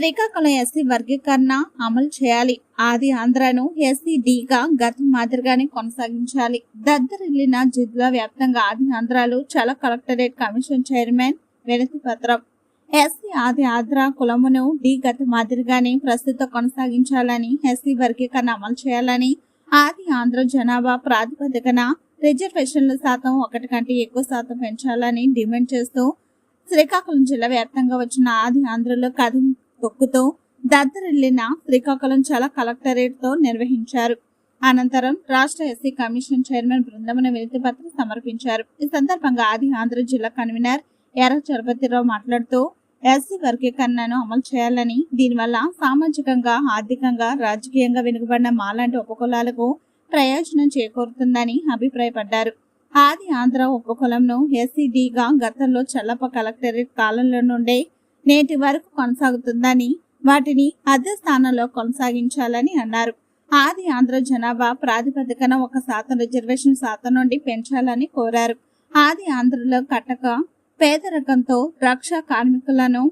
Srikakulam SC వర్గీకరణ అమలు చేయాలి. ఆది ఆంధ్రను ఎస్సీ డిగా గత మాదిరిగానే కొనసాగించాలి. దద్దరిల్లిన జిల్లా వ్యాప్తంగా ఆది ఆంధ్రాలు చల కలెక్టరేట్ కమిషన్ చైర్మన్ వినతి పత్రం. ఎస్సీ ఆది ఆంధ్ర కులమును డి గత మాదిరిగానే ప్రస్తుతం కొనసాగించాలని ఎస్సీ వర్గీకరణ అమలు చేయాలని ఆది ఆంధ్ర జనాభా ప్రాతిపదికన రిజర్వేషన్ల శాతం ఒకటి కంటే ఎక్కువ శాతం పెంచాలని డిమాండ్ చేస్తూ శ్రీకాకుళం జిల్లా వ్యాప్తంగా వచ్చిన ఆది ఆంధ్రలో కథ తొక్కుతో దద్దరిల్లిన శ్రీకాకుళం చాలా కలెక్టరేట్తో నిర్వహించారు. అనంతరం రాష్ట్ర ఎస్సీ కమిషన్ చైర్మన్ బృందమున వినతి పత్రం సమర్పించారు. ఈ సందర్భంగా ఆది ఆంధ్ర జిల్లా కన్వీనర్ ఎర్ర చలపతిరావు మాట్లాడుతూ ఎస్సీ వర్గీకరణను అమలు చేయాలని దీనివల్ల సామాజికంగా ఆర్థికంగా రాజకీయంగా వెనుకబడిన మాలాంటి ఉపకులాలకు ప్రయోజనం చేకూరుతుందని అభిప్రాయపడ్డారు. ఆది ఆంధ్ర ఉపకులంను ఎస్సీడీగా గతంలో చల్లప కలెక్టరేట్ కాలంలో నుండే నేటి వరకు కొనసాగుతుందని వాటిని అదే స్థానంలో కొనసాగించాలని అన్నారు. ఆది ఆంధ్ర జనాభా ప్రాతిపదికన ఒక శాతం రిజర్వేషన్ శాతం నుండి పెంచాలని కోరారు. ఆది ఆంధ్రలో కట్టక పేదరికంతో రక్ష కార్మికులను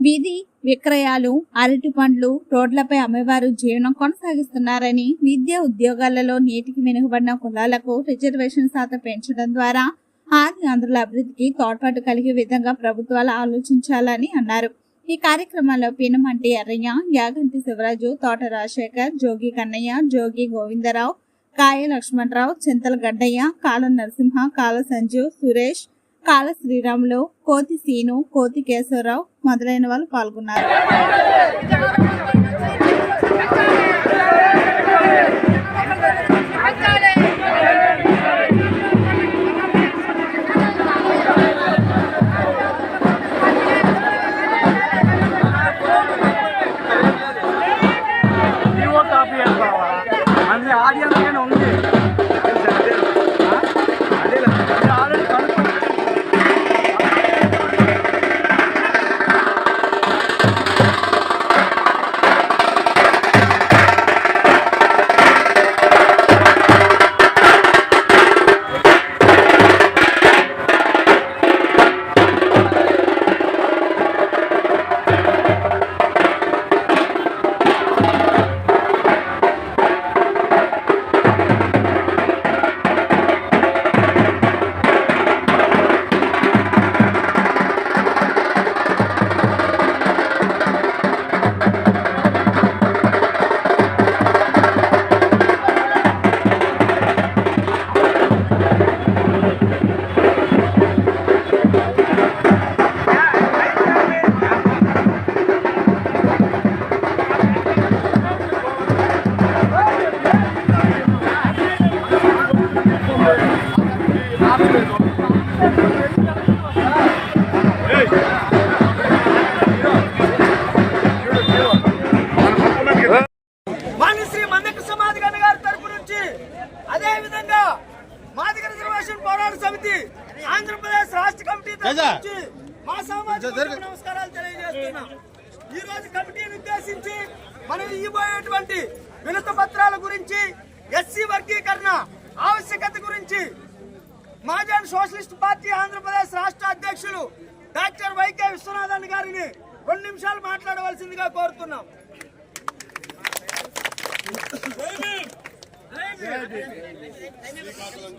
వీధి విక్రయాలు అరటి పండ్లు రోడ్లపై అమ్మేవారు జీవనం కొనసాగిస్తున్నారని విద్యా ఉద్యోగాలలో నేటికి వెనుకబడిన కులాలకు రిజర్వేషన్ శాతం పెంచడం ద్వారా ఆది ఆంధ్రుల అభివృద్ధికి తోడ్పాటు కలిగే విధంగా ప్రభుత్వాలు ఆలోచించాలని అన్నారు. ఈ కార్యక్రమంలో పీనమంటి ఎర్రయ్య యాగంటి శివరాజు తోట రాజశేఖర్ జోగి కన్నయ్య జోగి గోవిందరావు కాయ లక్ష్మణరావు చింతల గడ్డయ్య కాల నరసింహ కాల సంజీవ్ సురేష్ కాల శ్రీరాములు కోతి సీను కోతి కేశవరావు మొదలైన వాళ్ళు పాల్గొన్నారు. పోరాట సమితి ఆంధ్రప్రదేశ్ రాష్ట్ర కమిటీ నుంచి మా సామాజిక నమస్కారాలు తెలియజేస్తున్నాం. ఈ రోజు కమిటీని ఉద్దేశించి మనం ఇవ్వబోయేటువంటి వినత పత్రాల గురించి ఎస్సీ వర్గీకరణ ఆవశ్యకత గురించి మహాజన్ సోషలిస్ట్ పార్టీ ఆంధ్రప్రదేశ్ రాష్ట్ర అధ్యక్షులు డాక్టర్ వైకే విశ్వనాథన్ గారిని రెండు నిమిషాలు మాట్లాడవలసిందిగా కోరుతున్నాం.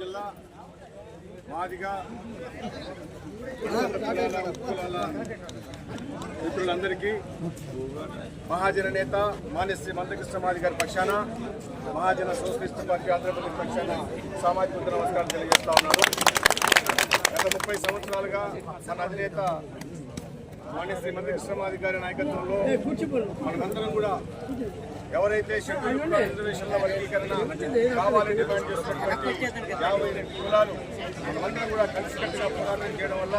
జిల్లా మాదిగా మిత్రులందరికీ మహాజన నేత మాన్యశ్రీ మందకృష్ణ మాది గారి పక్షాన మహాజన సోషలిస్ట్ పార్టీ ఆంధ్రప్రదేశ్ పక్షాన సామాజిక నమస్కారం తెలియజేస్తా ఉన్నారు గత ముప్పై సంవత్సరాలుగా మన అధినేత మాన్యశ్రీ మందకృష్ణ మాది గారి నాయకత్వంలో మనందరం కూడా ఎవరైతే షెడ్యూల్ రిజర్వేషన్ల వర్గీకరణ కావాలని డిమాండ్ చేస్తున్నటువంటి యాభై రెండు కులాలు అవన్నీ కూడా కలిసికట్టుగా పోరాటం చేయడం వల్ల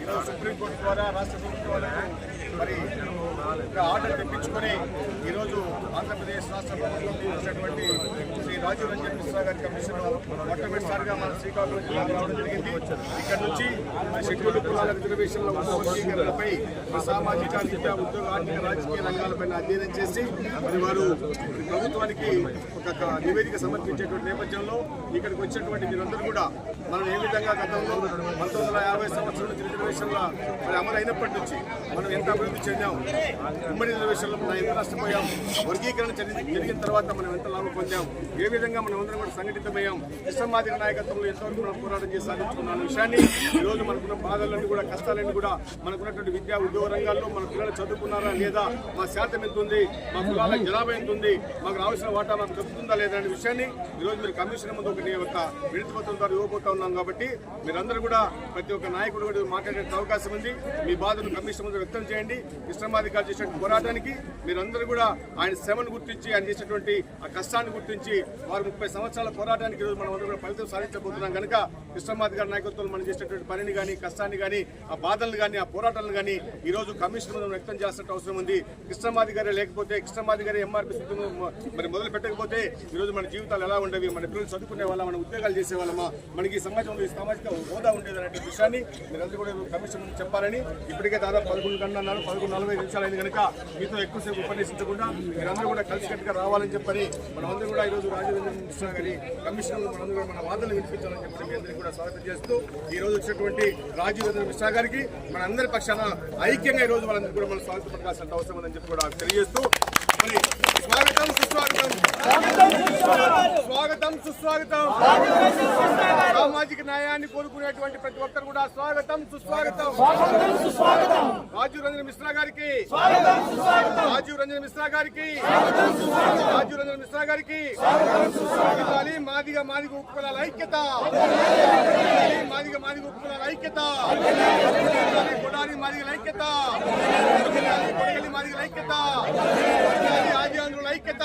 ఈరోజు సుప్రీంకోర్టు ద్వారా రాష్ట్ర ప్రభుత్వం మరి ఆర్డర్ తెప్పించుకొని ఈరోజు ఆంధ్రప్రదేశ్ రాష్ట్ర ప్రభుత్వం వచ్చినటువంటి శ్రీ రాజీవ్ రంజన్ మిశ్రా గారి కమిషన్ మొట్టమొదటిసారిగా మన శ్రీకాకుళం జిల్లాకు రావడం జరిగింది. ఇక్కడ నుంచి షెడ్యూల్డ్ కులాల రిజర్వేషన్ల వర్గీకరణపై సామాజిక విద్యా ఉద్యోగ ఆర్థిక రాజకీయ రంగాలపైన అధ్యయనం చేసి మరి వారు ప్రభుత్వానికి ఒక నివేదిక సమర్పించేటువంటి నేపథ్యంలో ఇక్కడికి వచ్చినటువంటి మీరందరూ కూడా మనం ఏ విధంగా గతంలో పంతొమ్మిది వందల యాభై సంవత్సరం నుంచి రిజర్వేషన్ల మరి అమలైనప్పటి నుంచి మనం ఎంత అభివృద్ధి చెందాం ఉమ్మడి రిజర్వేషన్లో మనం ఎంత నష్టపోయాము వర్గీకరణ జరిగిన తర్వాత మనం ఎంత లాభం పొందాం ఏ విధంగా మనం అందరం కూడా సంఘటితమయ్యాం ఇష్టమాదిక నాయకత్వంలో ఎంతవరకు మనం పోరాటం చేసి సాధించుకున్న విషయాన్ని ఈ రోజు మనకున్న బాధలన్నీ కూడా కష్టాలన్నీ కూడా మనకున్నటువంటి విద్యా ఉద్యోగ రంగాల్లో మన పిల్లలు చదువుకున్నారా లేదా మా శాతం ఎంత ఉంది మా కులాల జనాభా ఎంత ఉంది మాకు రావాల్సిన వాటా మాకు దొరుకుతుందా లేదా అనే విషయాన్ని ఈ మీరు కమిషన్ ముందు ఒక ఒక విడతి ద్వారా ఇవ్వబోతా ఉన్నాం కాబట్టి మీరందరూ కూడా ప్రతి ఒక్క నాయకుడు కూడా మాట్లాడే అవకాశం ఉంది. మీ బాధను కమిషన్ ముందు వ్యక్తం చేయండి. ఇష్టమాధికారులు చేసినటువంటి పోరాటానికి మీరందరూ కూడా ఆయన శ్రమను గుర్తించి ఆయన చేసినటువంటి ఆ కష్టాన్ని గుర్తించి వారు ముప్పై సంవత్సరాల పోరాటానికి ఈరోజు మనం అందరూ కూడా ఫలితం సాధించబోతున్నాం కనుక కృష్ణమాధికారి నాయకత్వంలో మనం చేసినటువంటి పనిని కానీ కష్టాన్ని కానీ ఆ బాధలను కానీ ఆ పోరాటాలను కానీ ఈ రోజు కమిషన్ ముందు వ్యక్తం చేస్తున్న అవసరం ఉంది. కృష్ణమాధికారి లేకపోతే కృష్ణమాధికారి ఎంఆర్పీ మరి మొదలు పెట్టకపోతే ఈ రోజు మన జీవితాలు ఎలా ఉండేవి మన పిల్లలు చదువుకునే వాళ్ళ మన ఉద్యోగాలు చేసేవాళ్ళమా మనకి సమాజంలో ఈ సామాజిక హోదా ఉండేది అనే విషయాన్ని మీరందరూ కూడా కమిషన్ చెప్పాలని. ఇప్పటికే దాదాపు పదకొండు గంటలు అన్నారు పదకొండు నలభై నిమిషాలైంది కనుక మీతో ఎక్కువసేపు ఉపన్యసించకుండా మీరందరూ కూడా కలిసికట్టుగా రావాలని చెప్పని మనమందరూ కూడా ఈరోజు రాజేంద్ర కృష్ణ గారి కమిషన్ మనందరూ కూడా మన వాదనలు వినిపించాలని చెప్పి మీ అందరికీ కూడా స్వాగతం చేస్తూ ఈ రోజు వచ్చినటువంటి రాజీవ్ మిశ్రా గారికి మన అందరి పక్షాన ఐక్యంగా ఈ రోజు వాళ్ళందరూ కూడా మనం స్వాగతం పడాల్సిన అవసరం ఉందని చెప్పి కూడా తెలియజేస్తూ మరి స్వాగతం సుస్వాగతం స్వాగతం సుస్వాగతం. సామాజిక న్యాయాన్ని కోరుకునేటువంటి ప్రతి ఒక్కరు కూడా స్వాగతం సుస్వాగతం. రాజీవ్ రంజన్ మిశ్రా గారికి. రాజీవ్ రంజన్ మిశ్రా గారికి. రాజీవ్ రంజన్ మిశ్రా గారికి. మాదిగ మాదిగ ఉప్పులాల ఐక్యత. మాదిగ మాదిగ ఉప్పులాల ఐక్యత. కొడాలి మాదిగల ఐక్యత. కొడగలి మాదిగల ఐక్యత. ఇవ్వాలి ఆదివాసుల ఐక్యత.